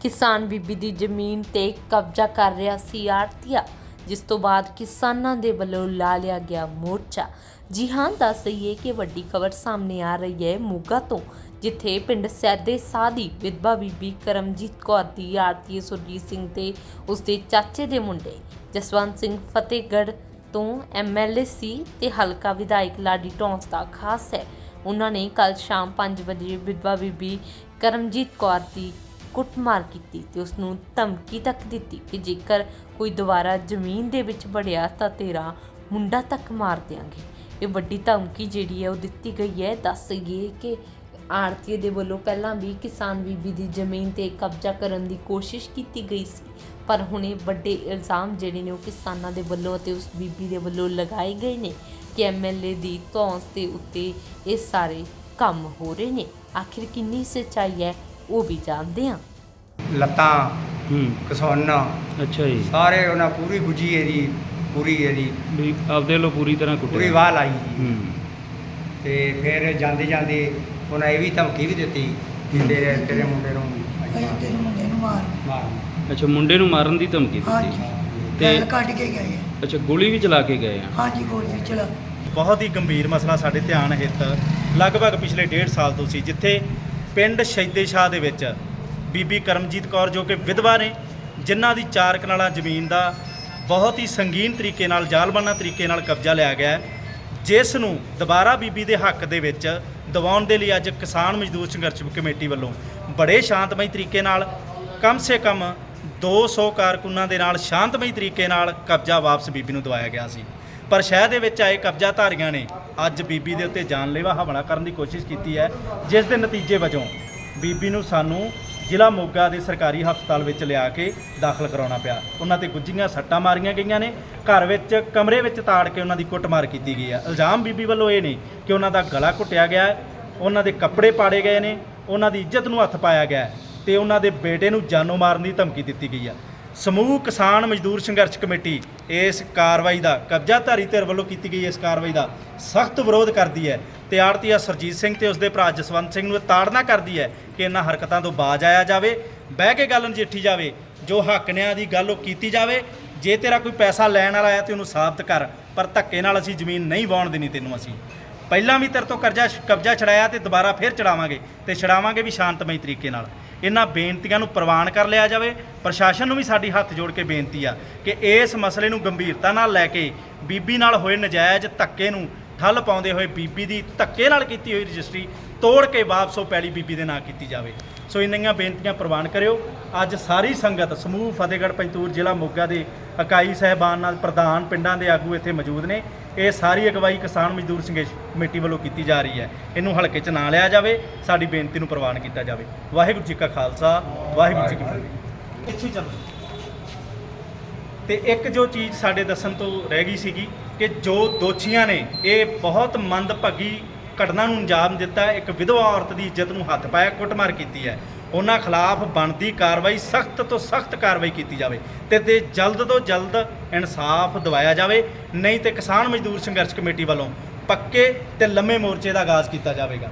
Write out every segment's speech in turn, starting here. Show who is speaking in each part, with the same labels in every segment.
Speaker 1: ਕਿਸਾਨ ਬੀਬੀ ਦੀ ਜ਼ਮੀਨ ਤੇ ਕਬਜ਼ਾ ਕਰ ਰਿਹਾ ਸੀ ਆੜਤੀਆ, ਜਿਸ ਤੋਂ ਬਾਅਦ ਕਿਸਾਨਾਂ ਦੇ ਵੱਲੋਂ ਲਾ ਲਿਆ ਗਿਆ ਮੋਰਚਾ। ਜੀ ਹਾਂ, ਦੱਸ ਦਈਏ ਕਿ ਵੱਡੀ ਖਬਰ ਸਾਹਮਣੇ ਆ ਰਹੀ ਹੈ ਮੋਗਾ ਤੋਂ, ਜਿੱਥੇ ਪਿੰਡ ਸੈਦੇ ਸਾਦੀ ਵਿਧਵਾ ਬੀਬੀ ਕਰਮਜੀਤ ਕੌਰ ਦੀ ਆਰਤੀ ਸੁਰਜੀਤ ਸਿੰਘ ਤੇ ਉਸਦੇ ਚਾਚੇ ਦੇ ਮੁੰਡੇ ਜਸਵੰਤ ਸਿੰਘ ਫਤਿਹਗੜ੍ਹ ਤੋਂ ਐਮਐਲਏ ਸੀ ਤੇ ਹਲਕਾ ਵਿਧਾਇਕ ਲਾਡੀ ਟੌਂਸ ਦਾ ਖਾਸ ਹੈ। ਉਹਨਾਂ ਨੇ ਕੱਲ ਸ਼ਾਮ 5 ਵਜੇ ਵਿਧਵਾ ਬੀਬੀ ਕਰਮਜੀਤ ਕੌਰ ਦੀ ਕੁੱਟਮਾਰ ਕੀਤੀ ਤੇ ਉਸ ਨੂੰ ਧਮਕੀ ਤੱਕ ਦਿੱਤੀ ਕਿ ਜੇਕਰ ਕੋਈ ਦੁਬਾਰਾ ਜ਼ਮੀਨ ਦੇ ਵਿੱਚ ਵੜਿਆ ਤਾਂ ਤੇਰਾ ਮੁੰਡਾ ਤੱਕ ਮਾਰ ਦਿਆਂਗੇ। ਇਹ ਵੱਡੀ ਧਮਕੀ ਜਿਹੜੀ ਹੈ ਉਹ ਦਿੱਤੀ ਗਈ ਹੈ। ਦੱਸ ਗਏ ਕਿ ਆੜਤੀਏ ਦੇ ਵੱਲੋਂ ਪਹਿਲਾਂ ਵੀ ਕਿਸਾਨ ਬੀਬੀ ਦੀ ਜ਼ਮੀਨ ਤੇ ਕਬਜ਼ਾ ਕਰਨ ਦੀ ਕੋਸ਼ਿਸ਼ ਕੀਤੀ ਗਈ ਸੀ, ਪਰ ਹੁਣ ਇਹ ਵੱਡੇ ਇਲਜ਼ਾਮ ਜਿਹੜੇ ਨੇ ਉਹ ਕਿਸਾਨਾਂ ਦੇ ਵੱਲੋਂ ਅਤੇ ਉਸ ਬੀਬੀ ਦੇ ਵੱਲੋਂ ਲਗਾਏ ਗਏ ਨੇ ਕਿ ਐਮਐਲਏ ਦੀ ਧੌਂਸ ਦੇ ਉੱਤੇ ਇਹ ਸਾਰੇ ਕੰਮ ਹੋ ਰਹੇ ਨੇ। ਆਖਿਰ ਕਿੰਨੀ ਸੱਚਾਈ ਹੈ? ਉਹ ਵੀ ਜਾਣਦੇ ਹਾਂ।
Speaker 2: ਲੱਤਾਂ
Speaker 3: ਹੂੰ।
Speaker 2: ਕਸੌਨ
Speaker 3: ਅੱਛਾ ਜੀ।
Speaker 2: ਸਾਰੇ ਉਹਨਾਂ ਪੂਰੀ ਗੁੱਜੀ ਇਹਦੀ ਪੂਰੀ ਇਹਦੀ।
Speaker 3: ਵੀ ਆਪਦੇ ਵੱਲੋਂ ਪੂਰੀ ਤਰ੍ਹਾਂ ਕੁੱਟਿਆ।
Speaker 2: ਪੂਰੀ ਵਾਹ ਲਾਈ ਜੀ।
Speaker 3: ਹੂੰ।
Speaker 2: ਤੇ ਫਿਰ ਜਾਂਦੇ ਜਾਂਦੇ ਉਹਨਾਂ ਇਹ ਵੀ ਧਮਕੀ ਵੀ ਦਿੱਤੀ ਕਿ ਤੇਰੇ ਤੇਰੇ ਮੁੰਡੇ ਨੂੰ
Speaker 4: ਅਸੀਂ ਤੇਰੇ ਮੁੰਡੇ ਨੂੰ ਮਾਰ
Speaker 2: ਮਾਰ
Speaker 3: ਅੱਛਾ ਮੁੰਡੇ ਨੂੰ ਮਾਰਨ ਦੀ ਧਮਕੀ
Speaker 4: ਹਾਂਜੀ।
Speaker 3: ਦਿੱਤੀ
Speaker 4: ਤੇ
Speaker 3: ਤੇ
Speaker 4: ਕੱਢ ਕੇ ਗਏ ਆ।
Speaker 3: ਅੱਛਾ ਗੋਲੀ ਵੀ ਚਲਾ ਕੇ ਗਏ ਆ?
Speaker 4: ਹਾਂਜੀ ਗੋਲੀ ਚਲਾ।
Speaker 5: ਬਹੁਤ ਹੀ ਗੰਭੀਰ ਮਸਲਾ ਸਾਡੇ ਧਿਆਨ ਹਿੱਤ ਲਗਭਗ ਪਿਛਲੇ ਡੇਢ ਸਾਲ ਤੋਂ ਸੀ ਜਿੱਥੇ ਪਿੰਡ ਸ਼ਹੀਦੇ ਸ਼ਾਹ ਦੇ ਵਿੱਚ ਬੀਬੀ ਕਰਮਜੀਤ ਕੌਰ ਜੋ ਕਿ ਵਿਧਵਾ ਨੇ, ਜਿਨ੍ਹਾਂ ਦੀ ਚਾਰ ਕਨਾਲਾਂ ਜ਼ਮੀਨ ਦਾ ਬਹੁਤ ਹੀ ਸੰਗੀਨ ਤਰੀਕੇ ਨਾਲ, ਜ਼ਾਲਮਾਨਾ ਤਰੀਕੇ ਨਾਲ ਕਬਜ਼ਾ ਲਿਆ ਗਿਆ ਹੈ, ਜਿਸ ਨੂੰ ਦੁਬਾਰਾ ਬੀਬੀ ਦੇ ਹੱਕ ਦੇ ਵਿੱਚ ਦਿਵਾਉਣ ਦੇ ਲਈ ਅੱਜ ਕਿਸਾਨ ਮਜ਼ਦੂਰ ਸੰਘਰਸ਼ ਕਮੇਟੀ ਵੱਲੋਂ ਬੜੇ ਸ਼ਾਂਤਮਈ ਤਰੀਕੇ ਨਾਲ, ਕਮ ਸੇ ਕਮ 200 ਕਾਰਕੁਨਾਂ ਦੇ ਨਾਲ ਸ਼ਾਂਤਮਈ ਤਰੀਕੇ ਨਾਲ ਕਬਜ਼ਾ ਵਾਪਸ ਬੀਬੀ ਨੂੰ ਦਵਾਇਆ ਗਿਆ ਸੀ। ਪਰ ਸ਼ਹਿਰ ਦੇ ਵਿੱਚ ਆਏ ਕਬਜ਼ਾਧਾਰੀਆਂ ਨੇ ਅੱਜ ਬੀਬੀ ਦੇ ਉੱਤੇ ਜਾਨਲੇਵਾ ਹਮਲਾ ਕਰਨ ਦੀ ਕੋਸ਼ਿਸ਼ ਕੀਤੀ ਹੈ, ਜਿਸ ਦੇ ਨਤੀਜੇ ਵਜੋਂ ਬੀਬੀ ਨੂੰ ਸਾਨੂੰ ਜ਼ਿਲ੍ਹਾ ਮੋਗਾ ਦੇ ਸਰਕਾਰੀ ਹਸਪਤਾਲ ਵਿੱਚ ਲਿਆ ਕੇ ਦਾਖਲ ਕਰਾਉਣਾ ਪਿਆ। ਉਹਨਾਂ ਤੇ ਗੁੱਜੀਆਂ ਸੱਟਾਂ ਮਾਰੀਆਂ ਗਈਆਂ ਨੇ। ਘਰ ਵਿੱਚ ਕਮਰੇ ਵਿੱਚ ਤਾੜ ਕੇ ਉਹਨਾਂ ਦੀ ਕੁੱਟਮਾਰ ਕੀਤੀ ਗਈ ਹੈ। ਇਲਜ਼ਾਮ ਬੀਬੀ ਵੱਲੋਂ ਇਹ ਨੇ ਕਿ ਉਹਨਾਂ ਦਾ ਗਲਾ ਘੁੱਟਿਆ ਗਿਆ ਹੈ, ਉਹਨਾਂ ਦੇ ਕੱਪੜੇ ਪਾੜੇ ਗਏ ਨੇ, ਉਹਨਾਂ ਦੀ ਇੱਜ਼ਤ ਨੂੰ ਹੱਥ ਪਾਇਆ ਗਿਆ ਹੈ ਤੇ ਉਹਨਾਂ ਦੇ ਬੇਟੇ ਨੂੰ ਜਾਨੋਂ ਮਾਰਨ ਦੀ ਧਮਕੀ ਦਿੱਤੀ ਗਈ ਹੈ। ਸਮੂਹ ਕਿਸਾਨ ਮਜ਼ਦੂਰ ਸੰਘਰਸ਼ ਕਮੇਟੀ ਇਸ ਕਾਰਵਾਈ ਦਾ ਕਬਜ਼ਾਧਾਰੀ ਧਿਰ ਵੱਲੋਂ ਕੀਤੀ ਗਈ ਇਸ ਕਾਰਵਾਈ ਦਾ ਸਖਤ ਵਿਰੋਧ ਕਰਦੀ ਹੈ। ਤੇ ਆੜਤੀਆ ਸਰਜੀਤ ਸਿੰਘ ਤੇ ਉਸਦੇ ਭਰਾ ਜਸਵੰਤ ਸਿੰਘ ਨੂੰ ਇਹ ਤਾੜਨਾ ਕਰਦੀ ਹੈ ਕਿ ਇਹਨਾਂ ਹਰਕਤਾਂ ਤੋਂ ਬਾਜ ਆਇਆ ਜਾਵੇ, ਬਹਿ ਕੇ ਗੱਲ ਨਜਿੱਠੀ ਜਾਵੇ, ਜੋ ਹੱਕ ਨਿਆਂ ਦੀ ਗੱਲ ਉਹ ਕੀਤੀ ਜਾਵੇ, ਜੇ ਤੇਰਾ ਕੋਈ ਪੈਸਾ ਲੈਣ ਵਾਲਾ ਆਇਆ ਤੇ ਉਹਨੂੰ ਸਾਬਤ ਕਰ, ਪਰ ਧੱਕੇ ਨਾਲ ਅਸੀਂ ਜ਼ਮੀਨ ਨਹੀਂ ਵਾਉਣ ਦੇਣੀ ਤੈਨੂੰ ਅਸੀਂ। ਪਹਿਲਾਂ ਵੀ ਤੇਰੇ ਤੋਂ ਕਰਜ਼ਾ ਕਬਜ਼ਾ ਛੜਾਇਆ ਤੇ ਦੁਬਾਰਾ ਫੇਰ ਚੜਾਵਾਂਗੇ, ਤੇ ਛੜਾਵਾਂਗੇ ਵੀ ਸ਼ਾਂਤਮਈ ਤਰੀਕੇ ਨਾਲ। ਇਹਨਾਂ ਬੇਨਤੀਆਂ ਨੂੰ ਪ੍ਰਵਾਨ ਕਰ ਲਿਆ ਜਾਵੇ। ਪ੍ਰਸ਼ਾਸਨ ਨੂੰ ਵੀ ਸਾਡੀ ਹੱਥ ਜੋੜ ਕੇ ਬੇਨਤੀ ਆ ਕਿ ਇਸ ਮਸਲੇ ਨੂੰ ਗੰਭੀਰਤਾ ਨਾਲ ਲੈ ਕੇ ਬੀਬੀ ਨਾਲ ਹੋਏ ਨਜਾਇਜ਼ ਧੱਕੇ ਨੂੰ ਠੱਲ ਪਾਉਂਦੇ ਹੋਏ ਬੀਬੀ ਦੀ ਧੱਕੇ ਨਾਲ ਕੀਤੀ ਹੋਈ ਰਜਿਸਟਰੀ ਤੋੜ ਕੇ ਵਾਪਸ ਉਹ ਪੈਲੀ ਬੀਬੀ ਦੇ ਨਾਂ ਕੀਤੀ ਜਾਵੇ। ਸੋ ਇੰਨੀਆਂ ਬੇਨਤੀਆਂ ਪ੍ਰਵਾਨ ਕਰਿਓ। ਅੱਜ ਸਾਰੀ ਸੰਗਤ ਸਮੂਹ ਫਤਿਹਗੜ੍ਹ ਪੰਤੂਰ ਜ਼ਿਲ੍ਹਾ ਮੋਗਾ ਦੇ ਇਕਾਈ ਸਹਿਬਾਨ ਨਾਲ ਪ੍ਰਧਾਨ ਪਿੰਡਾਂ ਦੇ ਆਗੂ ਇੱਥੇ ਮੌਜੂਦ ਨੇ। ਇਹ ਸਾਰੀ ਅਗਵਾਈ ਕਿਸਾਨ ਮਜ਼ਦੂਰ ਸੰਘਰਸ਼ ਕਮੇਟੀ ਵੱਲੋਂ ਕੀਤੀ ਜਾ ਰਹੀ ਹੈ। ਇਹਨੂੰ ਹਲਕੇ 'ਚ ਨਾ ਲਿਆ ਜਾਵੇ, ਸਾਡੀ ਬੇਨਤੀ ਨੂੰ ਪ੍ਰਵਾਨ ਕੀਤਾ ਜਾਵੇ। ਵਾਹਿਗੁਰੂ ਜੀ ਕਾ ਖਾਲਸਾ, ਵਾਹਿਗੁਰੂ ਜੀ ਕੀ ਫਤਿਹ। ਇੱਥੇ ਚੱਲੋ। ਤੇ ਇੱਕ ਜੋ ਚੀਜ਼ ਸਾਡੇ ਦੱਸਣ ਤੋਂ ਰਹਿ ਗਈ ਸੀਗੀ ਕਿ ਜੋ ਦੋਸ਼ੀਆਂ ਨੇ, ਇਹ ਬਹੁਤ ਮੰਦਭਾਗੀ ਘਟਨਾ ਨੂੰ ਅੰਜਾਮ ਦਿੱਤਾ। ਇੱਕ ਵਿਧਵਾ ਔਰਤ ਦੀ ਇੱਜ਼ਤ ਨੂੰ ਹੱਥ ਪਾਇਆ ਕੁੱਟਮਾਰ ਕੀਤੀ ਹੈ। ਉਹਨਾਂ ਖਿਲਾਫ ਬਣਦੀ ਕਾਰਵਾਈ ਸਖਤ ਤੋਂ ਸਖਤ ਕਾਰਵਾਈ ਕੀਤੀ ਜਾਵੇ ਤੇ ਤੇ ਜਲਦ ਤੋਂ ਜਲਦ ਇਨਸਾਫ ਦਿਵਾਇਆ ਜਾਵੇ। ਨਹੀਂ ਤੇ ਕਿਸਾਨ ਮਜ਼ਦੂਰ ਸੰਘਰਸ਼ ਕਮੇਟੀ ਵੱਲੋਂ ਪੱਕੇ ਤੇ ਲੰਮੇ ਮੋਰਚੇ ਦਾ ਆਗਾਜ਼ ਕੀਤਾ ਜਾਵੇਗਾ।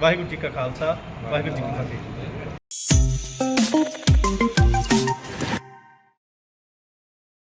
Speaker 5: ਵਾਹਿਗੁਰੂ ਜੀ ਕਾ ਖਾਲਸਾ ਵਾਹਿਗੁਰੂ ਜੀ ਕੀ ਫਤਿਹ।